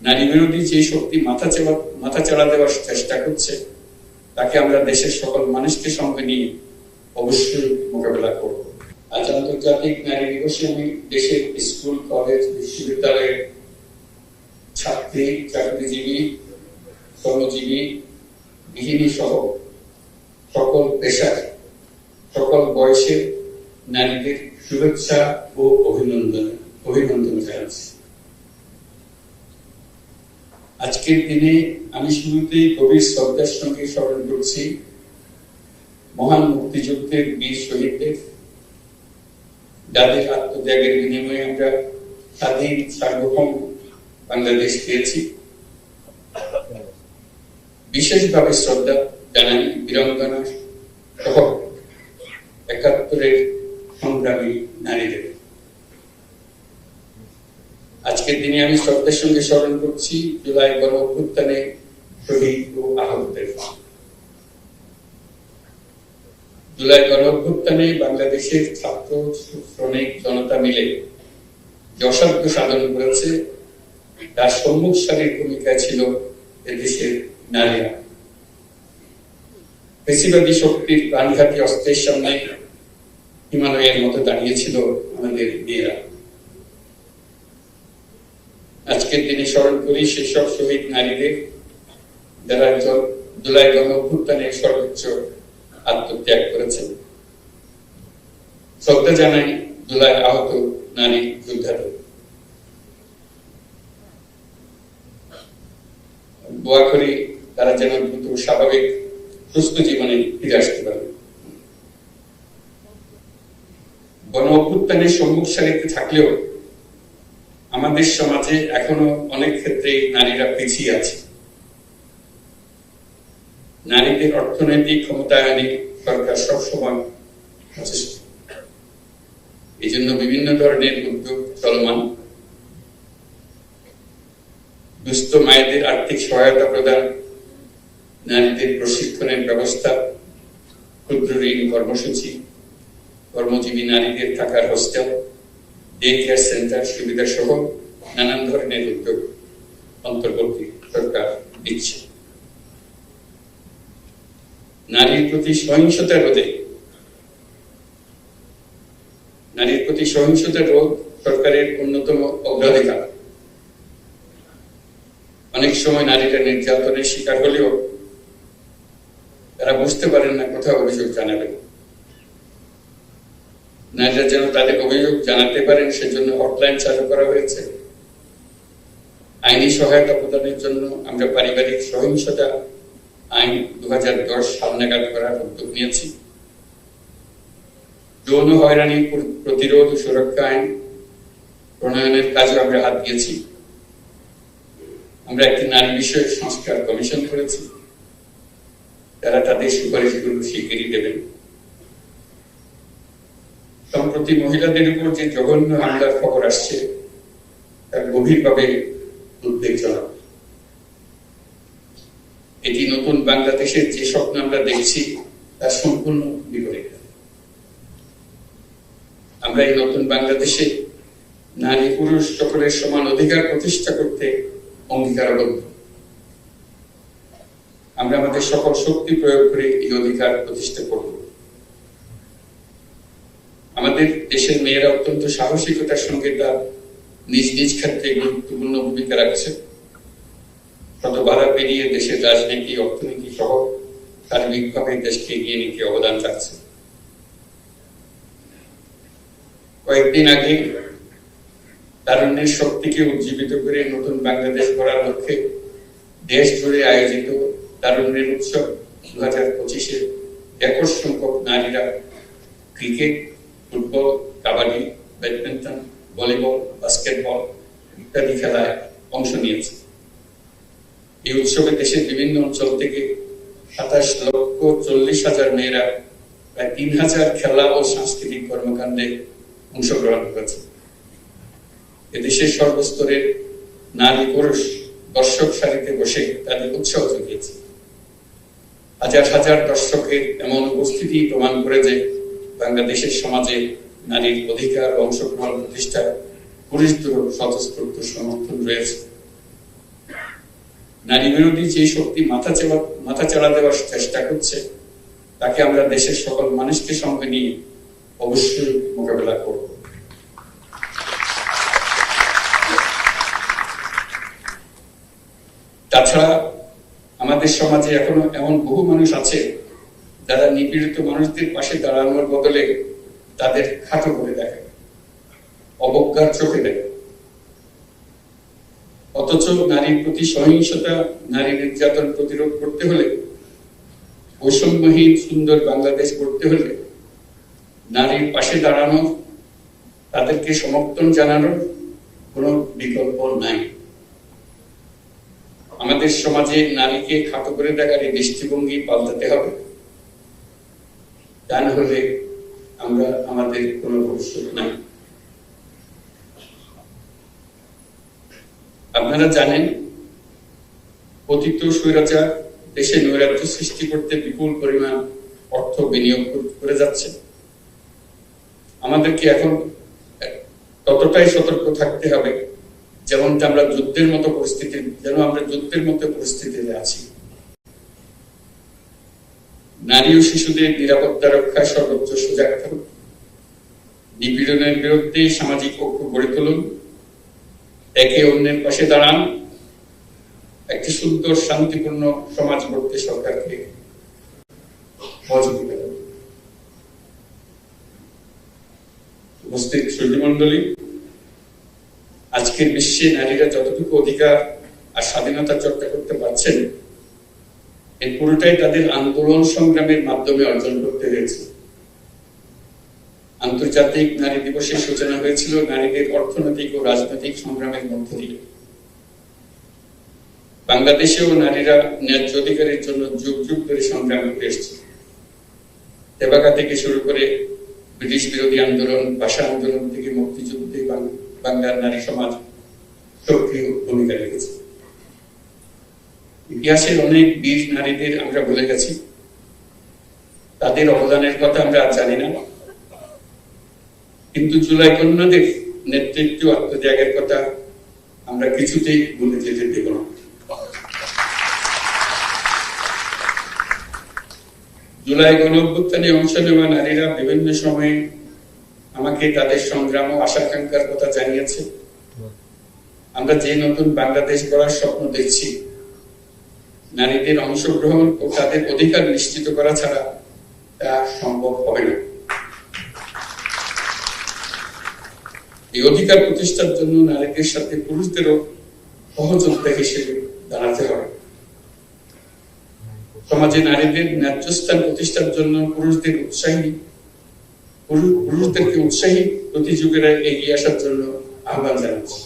নারী বিরোধী যে শক্তি মাথা চালা মাথা চালা দেওয়ার চেষ্টা করছে, তাকে আমরা দেশের সকল মানুষকে সঙ্গে নিয়ে অবশ্যই মোকাবেলা করব। আজ আন্তর্জাতিক নারী দিবসে আমি দেশের স্কুল, কলেজ, বিশ্ববিদ্যালয়ের ছাত্রী, চাকরিজীবী শ্রমজীবী গৃহিণী সহ সকল পেশার সকল বয়সের নারীদের শুভেচ্ছা ও অভিনন্দন অভিনন্দন জানাচ্ছি। আজকের দিনে আমি শুরুতেই গভীর শ্রদ্ধার সঙ্গে স্মরণ করছি মহান মুক্তিযুদ্ধের বীর শহীদদের। যাদের আত্মত্যাগের বিনিময়ে আমরা স্বাধীন, সার্বভৌম বাংলাদেশ পেয়েছি। বিশেষভাবে শ্রদ্ধা জানাই বীরঙ্গনা সহ একাত্তরের সংগ্রামী নারীদের। আজকের দিনে আমি শ্রদ্ধার সঙ্গে স্মরণ করছি, জুলাই গণ অভ্যুত্থানে শহীদ ও আহতদের জুলাই গণ অভ্যুত্থানে বাংলাদেশের ছাত্র শ্রমিক জনতা মিলে যে অসাধ্য সাধন করেছে। তার সম্মুখ সারির ভূমিকা ছিল এদেশের নারীরা। বেশিবাদী শক্তির প্রাণঘাতী অস্ত্রের সামনে হিমালয়ের মতো দাঁড়িয়েছিল আমাদের মেয়েরা। আজকের দিনে স্মরণ করি, সেসব শহীদ নারীদের যারা জুলাই গণ সর্বোচ্চ আত্মত্যাগ করেছেন শ্রদ্ধা জানাই জুলাই আহত নারী যোদ্ধাদের। দোয়া করি তারা যেন দ্রুত স্বাভাবিক সুস্থ জীবনে ফিরে আসতে পারে। গণ অভ্যুত্থানের সম্মুখ সারিতে থাকলেও আমাদের সমাজে এখনও অনেক ক্ষেত্রে নারীরা পিছিয়ে আছে। নারীদের অর্থনৈতিক ক্ষমতায়নে সরকার সবসময় সচেষ্ট এই জন্য বিভিন্ন ধরনের উদ্যোগ চলমান। দুস্থ মায়েদের আর্থিক সহায়তা প্রদান, নারীদের প্রশিক্ষণের ব্যবস্থা, ক্ষুদ্র ঋণ কর্মসূচি, কর্মজীবী নারীদের থাকার হোস্টেল সেন্টার সুবিধা সহ নানান ধরনের উদ্যোগ অন্তর্বর্তী সরকার দিচ্ছে। নারীর প্রতি সহিংসতা রোধে নারীর প্রতি সহিংসতা রোধ সরকারের অন্যতম অগ্রাধিকার। অনেক সময় নারীরা নির্যাতনের শিকার হলেও তারা বুঝতে পারেন না কোথাও অভিযোগ জানাবেন। নারীরা যেন তাদের অভিযোগ জানাতে পারেন, সেজন্য হটলাইন চালু করা হয়েছে। আইনি সহায়তা প্রদানের জন্য আমরা পারিবারিক সহিংসতা আইন দু সাল নাগাদ করার উদ্যোগ নিয়েছি। যৌন হয়রানি প্রতিরোধ ও সুরক্ষা আইন প্রণয়নের কাজে আমরা হাত দিয়েছি। আমরা একটি নারী বিষয়ক সংস্কার কমিশন করেছি। তারা তাদের সুপারিশগুলো স্বীকৃতি দেবেন। সম্প্রতি মহিলাদের উপর যে জঘন্য হামলার খবর আসছে, তার গভীরভাবে উদ্বেগজনক এটি নতুন বাংলাদেশের যে স্বপ্ন আমরা দেখছি, তার সম্পূর্ণ বিপরীত। আমরা এই নতুন বাংলাদেশে নারী পুরুষ সকলের সমান অধিকার প্রতিষ্ঠা করতে অঙ্গীকারবদ্ধ। আমরা আমাদের সকল শক্তি প্রয়োগ করে এই অধিকার প্রতিষ্ঠা করব। আমাদের দেশের মেয়েরা অত্যন্ত সাহসিকতার সঙ্গে তার নিজ নিজ ক্ষেত্রে গুরুত্বপূর্ণ ভূমিকা রাখছে। শত বাধা পেরিয়ে দেশের রাজনীতি, অর্থনীতি সহ সার্বিকভাবে দেশকে এগিয়ে নিতে অবদান রাখছে। কয়েকদিন আগে তারুণ্যের শক্তিকে উজ্জীবিত করে নতুন বাংলাদেশ গড়ার লক্ষ্যে দেশ জুড়ে আয়োজিত তারুণ্যের উৎসব দু হাজার পঁচিশে একর সংখ্যক নারীরা cricket football, kabaddi, badminton, volleyball, basketball ইত্যাদি খেলায় অংশ নিয়েছে। এই উৎসবে দেশের বিভিন্ন অঞ্চল থেকে সাতাশ লক্ষ চল্লিশ হাজার মেয়েরা প্রায় তিন হাজার খেলা ও সাংস্কৃতিক কর্মকাণ্ডে অংশগ্রহণ করেছে। এদেশের সর্বস্তরের নারী পুরুষ দর্শক সারিতে বসে তাদের উৎসাহ জুগিয়েছে। হাজার হাজার দর্শকের এমন উপস্থিতি প্রমাণ করে যে বাংলাদেশের সমাজে নারীর অধিকার অংশগ্রহণ প্রতিষ্ঠায় পুরুষদেরও স্বতঃস্ফূর্ত সমর্থন রয়েছে। নারী বিরোধী যে শক্তি মাথা চালা মাথা চালা দেওয়ার চেষ্টা করছে, তাকে আমরা দেশের সকল মানুষকে সঙ্গে নিয়ে অবশ্যই মোকাবেলা করব। তাছাড়া আমাদের সমাজে এখনও এমন বহু মানুষ আছে যারা নিপীড়িত মানুষদের পাশে দাঁড়ানোর বদলে তাদের খাটো করে দেখে। অবজ্ঞার চোখে দেখে। অথচ নারীর প্রতি সহিংসতা, নারী নির্যাতন প্রতিরোধ করতে হলে, বৈষম্যহীন, সুন্দর বাংলাদেশ করতে হলে, নারীর পাশে দাঁড়ানো, তাদেরকে সমর্থন জানানোর কোনো বিকল্প নাই। আমাদের সমাজে নারীকে খাটো করে দেখার এই দৃষ্টিভঙ্গি পাল্টাতে হবে। তা হলে আমরা আমাদের কোনো ভবিষ্যৎ নাই। আপনারা জানেন পতিত স্বৈরাচার দেশে নৈরাজ্য সৃষ্টি করতে বিপুল পরিমাণ অর্থ বিনিয়োগ করে যাচ্ছে। আমাদেরকে এখন ততটাই সতর্ক থাকতে হবে, যেমনটা আমরা যুদ্ধের মতো পরিস্থিতি যেন আমরা যুদ্ধের মতো পরিস্থিতিতে আছি। নারী ও শিশুদের নিরাপত্তা রক্ষায় সর্বোচ্চ সজাগ থাকুন নিপীড়নের বিরুদ্ধে সামাজিক ঐক্য গড়ে তুলুন। একে অন্যের পাশে দাঁড়ান। একটি সুন্দর, শান্তিপূর্ণ সমাজ গড়তে সরকারকে উপস্থিত সুধীমণ্ডলী আজকের বিশ্বে নারীরা যতটুকু অধিকার আর স্বাধীনতা চর্চা করতে পারছেন এই পুরোটাই তাদের আন্দোলন সংগ্রামের মাধ্যমে অর্জন করতে হয়েছে। আন্তর্জাতিক নারী দিবসের সূচনা হয়েছিল নারীদের অর্থনৈতিক ও রাজনৈতিক সংগ্রামের মধ্য দিয়ে। বাংলাদেশেও নারীরা ন্যায্য অধিকারের জন্য যুগ যুগ ধরে সংগ্রাম করে এসছে। দেবাকা থেকে শুরু করে ব্রিটিশ বিরোধী আন্দোলন ভাষা আন্দোলন থেকে মুক্তিযুদ্ধে বাংলার নারী সমাজ সক্রিয় ভূমিকা রেখেছে। ইতিহাসের অনেক বীর নারীদের আমরা ভুলে গেছি। তাদের অবদানের কথা আমরা আর জানি না। কিন্তু জুলাই কন্যাদের নেতৃত্ব আত্মত্যাগের কথা আমরা কিছুতেই ভুলে যেতে দেব না। জুলাই গণ অভ্যুত্থানে অংশ নেওয়া নারীরা বিভিন্ন সময়ে আমাকে তাদের সংগ্রাম ও আশাকাঙ্ক্ষার কথা জানিয়েছে। আমরা যে নতুন বাংলাদেশ গড়ার স্বপ্ন দেখছি নারীদের অংশগ্রহণ ও তাদের অধিকার নিশ্চিত করা ছাড়া তা সম্ভব হবে না। এই অধিকার প্রতিষ্ঠার জন্য নারীদের সাথে পুরুষদেরও সহযোদ্ধা হিসেবে দাঁড়াতে হবে। সমাজে নারীদের ন্যায্য স্থান প্রতিষ্ঠার জন্য পুরুষদের উৎসাহী পুরুষদেরকে উৎসাহী প্রতিযোগীরা এগিয়ে আসার জন্য আহ্বান জানাচ্ছি।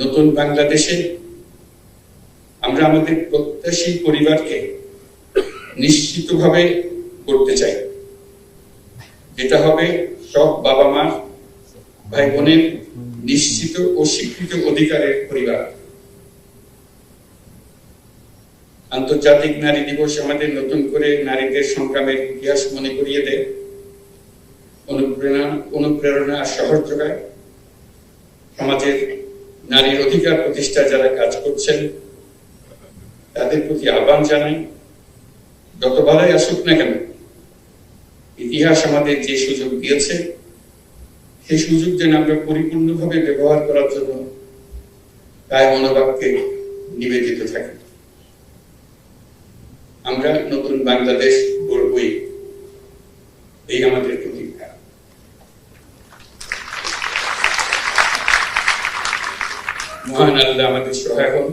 নতুন বাংলাদেশে আমরা আমাদের প্রত্যাশী পরিবারকে নিশ্চিতভাবে করতে চাই। যেটা হবে সব বাবা মা ভাই বোনের নিশ্চিত ও স্বীকৃত অধিকারের পরিবার। আন্তর্জাতিক নারী দিবস আমাদের নতুন করে নারীদের সংগ্রামের ইতিহাস মনে করিয়ে দেয়। অনুপ্রেরণা অনুপ্রেরণা আর শহর যোগায়। সমাজের নারীর অধিকার প্রতিষ্ঠায় যারা কাজ করছেন তাদের প্রতি আহ্বান জানাই। যত ভালোই আসুক না কেন, ইতিহাস আমাদের যে সুযোগ দিয়েছে, সেই সুযোগ যেন আমরা পরিপূর্ণভাবে ব্যবহার করার জন্য তাই মনোভাবকে নিবেদিত থাকি। আমরা নতুন বাংলাদেশ গড়বই, এই আমাদের প্রতিজ্ঞা। মহান আল্লাহ আমাদের সহায় হন।